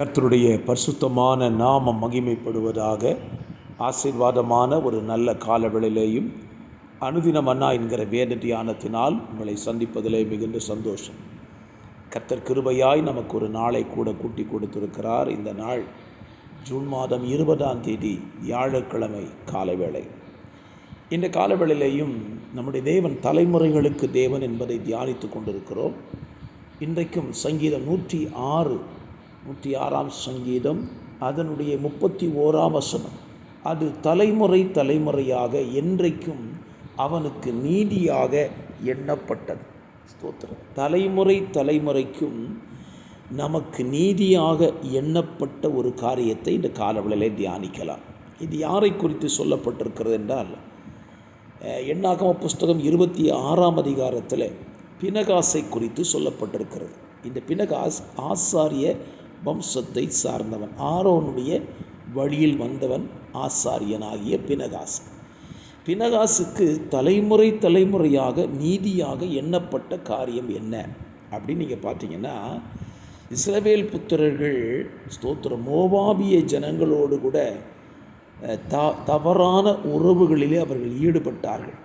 கர்த்தருடைய பரிசுத்தமான நாமம் மகிமைப்படுவதாக ஆசீர்வாதமான ஒரு நல்ல காலவேளையிலேயும் அனுதினம் அண்ணா என்கிற வேத தியானத்தினால் உங்களை சந்திப்பதிலே மிகுந்த சந்தோஷம். கர்த்தர் கிருபையாய் நமக்கு ஒரு நாளை கூட கூட்டி கொடுத்திருக்கிறார். இந்த நாள் ஜூன் மாதம் இருபதாம் தேதி வியாழக்கிழமை காலவேளை. இந்த காலவேளையிலேயும் நம்முடைய தேவன் தலைமுறைகளுக்கு தேவன் என்பதை தியானித்து கொண்டிருக்கிறோம். இன்றைக்கும் சங்கீதம் நூற்றி ஆறு நூற்றி ஆறாம் சங்கீதம் அதனுடைய முப்பத்தி ஓராம் வசனம். அது தலைமுறை தலைமுறையாக என்றைக்கும் அவனுக்கு நீதியாக எண்ணப்பட்டது. ஸ்தோத்திரம். தலைமுறை தலைமுறைக்கும் நமக்கு நீதியாக எண்ணப்பட்ட ஒரு காரியத்தை இந்த காலவெளியிலே தியானிக்கலாம். இது யாரை குறித்து சொல்லப்பட்டிருக்கிறது என்றால் எண்ணாகம புஸ்தகம் இருபத்தி ஆறாம் அதிகாரத்தில் பினகாசை குறித்து சொல்லப்பட்டிருக்கிறது. இந்த பினகாஸ் ஆசாரிய வம்சத்தை சார்ந்தவன். ஆரோனுடைய வழியில் வந்தவன் ஆசாரியனாகிய பினகாஸ் பினகாசுக்கு தலைமுறை தலைமுறையாக நீதியாக எண்ணப்பட்ட காரியம் என்ன? அப்படின்னு நீங்கள் பார்த்தீங்கன்னா இஸ்ரவேல் புத்திரர்கள் ஸ்தோத்திர மோவாபிய ஜனங்களோடு கூட த தவறான உறவுகளிலே அவர்கள் ஈடுபட்டார்கள்.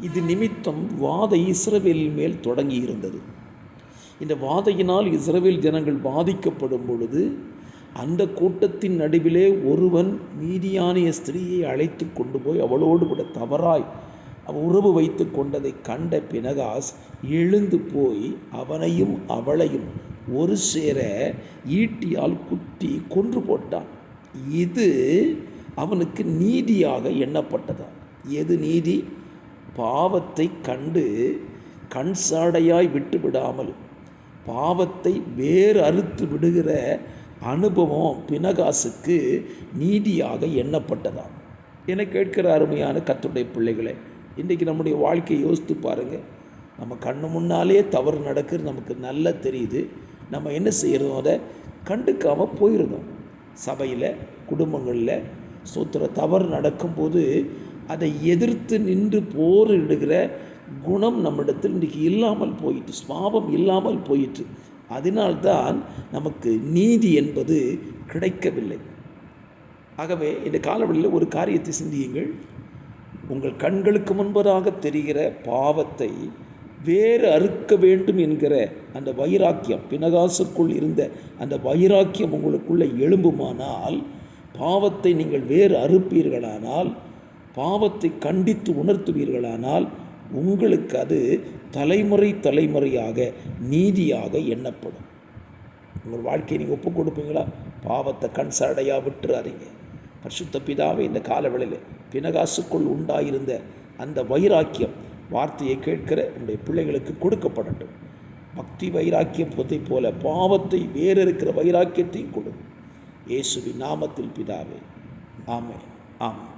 இது நிமித்தம் வாத இஸ்ரவேலின் மேல் தொடங்கி இருந்தது இந்த வாதையினால் இஸ்ரவேல் ஜனங்கள் பாதிக்கப்படும் பொழுது அந்த கூட்டத்தின் நடுவிலே ஒருவன் மீதியானிய ஸ்திரீயை அழைத்து கொண்டு போய் அவளோடு கூட தவறாய் உறவு வைத்து கொண்டதை கண்ட பினகாஸ் எழுந்து போய் அவனையும் அவளையும் ஒரு சேர ஈட்டியால் குத்தி கொன்று போட்டான். இது அவனுக்கு நீதியாக எண்ணப்பட்டதா. எது நீதி? பாவத்தை கண்டு கண் சாடையாய் விட்டுவிடாமல் பாவத்தை வேறு அறுத்து விடுகிற அனுபவம் பினகாசுக்கு நீதியாக எண்ணப்பட்டதாம். என கேட்கிற அருமையான கத்துடைய பிள்ளைகளே இன்றைக்கி நம்முடைய வாழ்க்கையை யோசித்து பாருங்கள் நம்ம கண்ணு முன்னாலே தவறு நடக்கிறது நமக்கு நல்லா தெரியுது. நம்ம என்ன செய்கிறோம் அதை கண்டுக்காமல் போயிடுறோம் சபையில் குடும்பங்களில் சூத்திர தவறு நடக்கும்போது அதை எதிர்த்து நின்று போரிடுகிற குணம் நம்மிடத்தில் இன்றைக்கி இல்லாமல் போயிட்டு சுவாபம் இல்லாமல் போயிற்று அதனால்தான் நமக்கு நீதி என்பது கிடைக்கவில்லை. ஆகவே இந்த காலவெளியில் ஒரு காரியத்தை சிந்தியுங்கள். உங்கள் கண்களுக்கு முன்பதாக தெரிகிற பாவத்தை வேறு அறுக்க வேண்டும் என்கிற அந்த வைராக்கியம் பினகாசுக்குள் இருந்த அந்த வைராக்கியம் உங்களுக்குள்ளே எழும்புமானால் பாவத்தை நீங்கள் வேறு அறுப்பீர்களானால் பாவத்தை கண்டித்து உணர்த்துவீர்களானால் உங்களுக்கு அது தலைமுறை தலைமுறையாக நீதியாக எண்ணப்படும். உங்கள் வாழ்க்கையை நீங்கள் ஒப்பு கொடுப்பீங்களா? பாவத்தை கண் சடையாக விட்டுறாதீங்க. பரிசுத்த பிதாவே இந்த காலவெளியில் பினகாசுக்குள் உண்டாயிருந்த அந்த வைராக்கியம் வார்த்தையை கேட்கிற என்னுடைய பிள்ளைகளுக்கு கொடுக்கப்படட்டும். பக்தி வைராக்கியம் பொதை போல பாவத்தை வேறு இருக்கிற வைராக்கியத்தையும் கொடு. இயேசுவின் நாமத்தில் பிதாவே ஆமே ஆமாம்